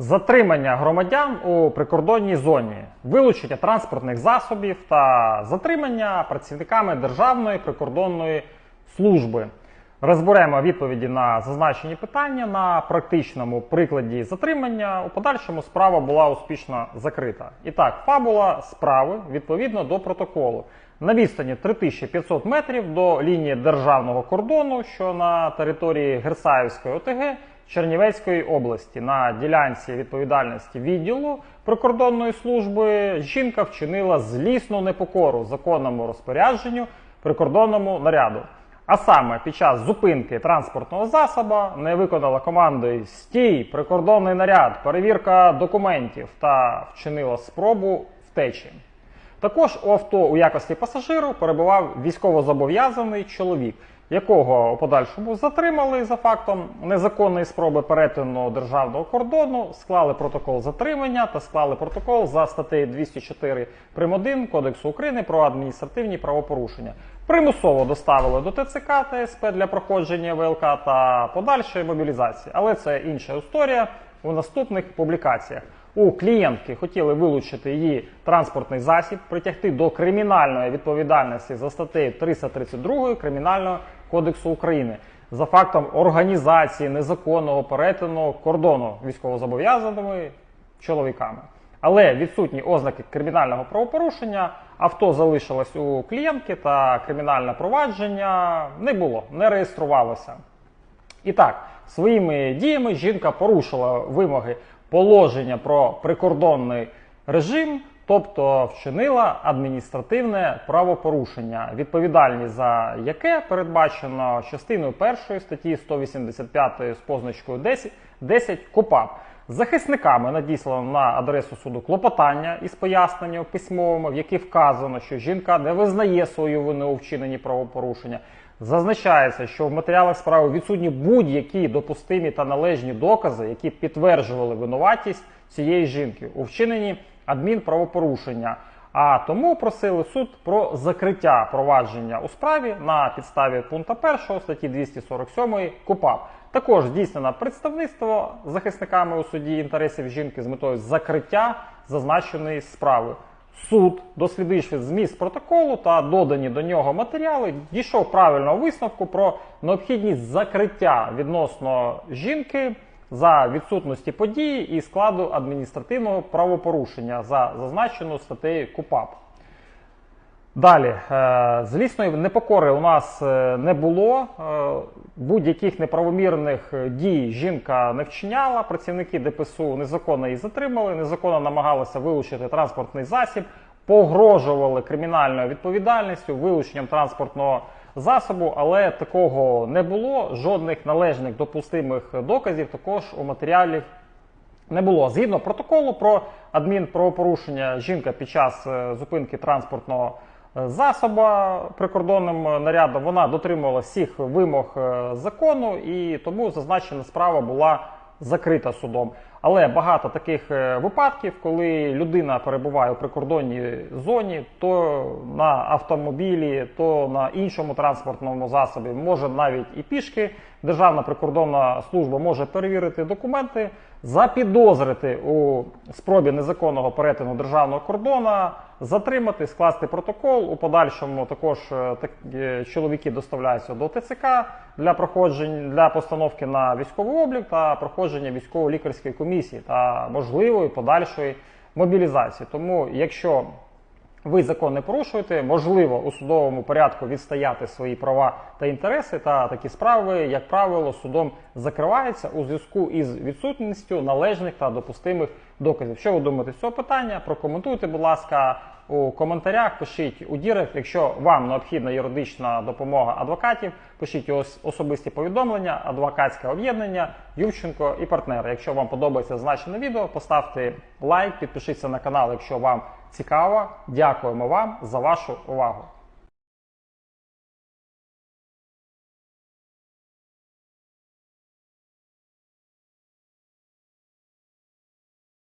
Затримання громадян у прикордонній зоні, вилучення транспортних засобів та затримання працівниками Державної прикордонної служби. Розберемо відповіді на зазначені питання на практичному прикладі затримання. У подальшому справа була успішно закрита. І так, фабула справи відповідно до протоколу. На відстані 3500 метрів до лінії державного кордону, що на території Герсаївської ОТГ Чернівецької області на ділянці відповідальності відділу прикордонної служби жінка вчинила злісну непокору законному розпорядженню прикордонному наряду. А саме під час зупинки транспортного засоба не виконала команди стій, прикордонний наряд, перевірка документів та вчинила спробу втечі. Також у авто у якості пасажиру перебував військовозобов'язаний чоловік, якого у подальшому затримали за фактом незаконної спроби перетину державного кордону, склали протокол затримання та склали протокол за статтею 204 прим. 1 Кодексу України про адміністративні правопорушення. Примусово доставили до ТЦК ТСП для проходження ВЛК та подальшої мобілізації. Але це інша історія у наступних публікаціях. У клієнтки хотіли вилучити її транспортний засіб, притягти до кримінальної відповідальності за статтею 332 Кримінального кодексу України за фактом організації незаконного перетину кордону військовозобов'язаними чоловіками. Але відсутні ознаки кримінального правопорушення, авто залишилось у клієнтки та кримінальне провадження не було, не реєструвалося. І так, своїми діями жінка порушила вимоги положення про прикордонний режим, тобто вчинила адміністративне правопорушення, відповідальність за яке передбачено частиною першої статті 185 з позначкою 10, 10 КУПАП. Захисниками надіслано на адресу суду клопотання із поясненням письмовими, в які вказано, що жінка не визнає свою вину у вчиненні правопорушення. Зазначається, що в матеріалах справи відсутні будь-які допустимі та належні докази, які підтверджували винуватість цієї жінки у вчиненні адмінправопорушення. А тому просили суд про закриття провадження у справі на підставі пункту 1 статті 247 КУПАП. Також здійснено представництво захисниками у суді інтересів жінки з метою закриття зазначеної справи. Суд, дослідивши зміст протоколу та додані до нього матеріали, дійшов правильного висновку про необхідність закриття відносно жінки за відсутності події і складу адміністративного правопорушення за зазначену статтею КУПАП. Далі, е, злісної непокори у нас е, не було. Е, Будь-яких неправомірних дій жінка не вчиняла. Працівники ДПСУ незаконно її затримали, незаконно намагалися вилучити транспортний засіб, погрожували кримінальною відповідальністю, вилученням транспортного засобу, але такого не було. Жодних належних допустимих доказів також у матеріалі не було. Згідно протоколу про адмінправопорушення, жінка під час зупинки транспортного засоба прикордонним нарядом вона дотримувала всіх вимог е, закону і тому зазначена справа була закрита судом. Але багато таких випадків, коли людина перебуває у прикордонній зоні, то на автомобілі, то на іншому транспортному засобі, може навіть і пішки. Державна прикордонна служба може перевірити документи, запідозрити у спробі незаконного перетину державного кордону, затримати, скласти протокол. У подальшому також е, так, е, чоловіки доставляються до ТЦК для проходження для постановки на військовий облік та проходження військово-лікарської комісії та можливої подальшої мобілізації. Тому, якщо ви закон не порушуєте, можливо у судовому порядку відстояти свої права та інтереси, та такі справи, як правило, судом закриваються у зв'язку із відсутністю належних та допустимих доказів. Що ви думаєте з цього питання? Прокоментуйте, будь ласка, у коментарях. Пишіть у дірах. якщо вам необхідна юридична допомога адвокатів, пишіть ос- особисті повідомлення, адвокатське об'єднання, Ювченко і партнери. Якщо вам подобається значене відео, поставте лайк, підпишіться на канал, якщо вам цікаво. Дякуємо вам за вашу увагу.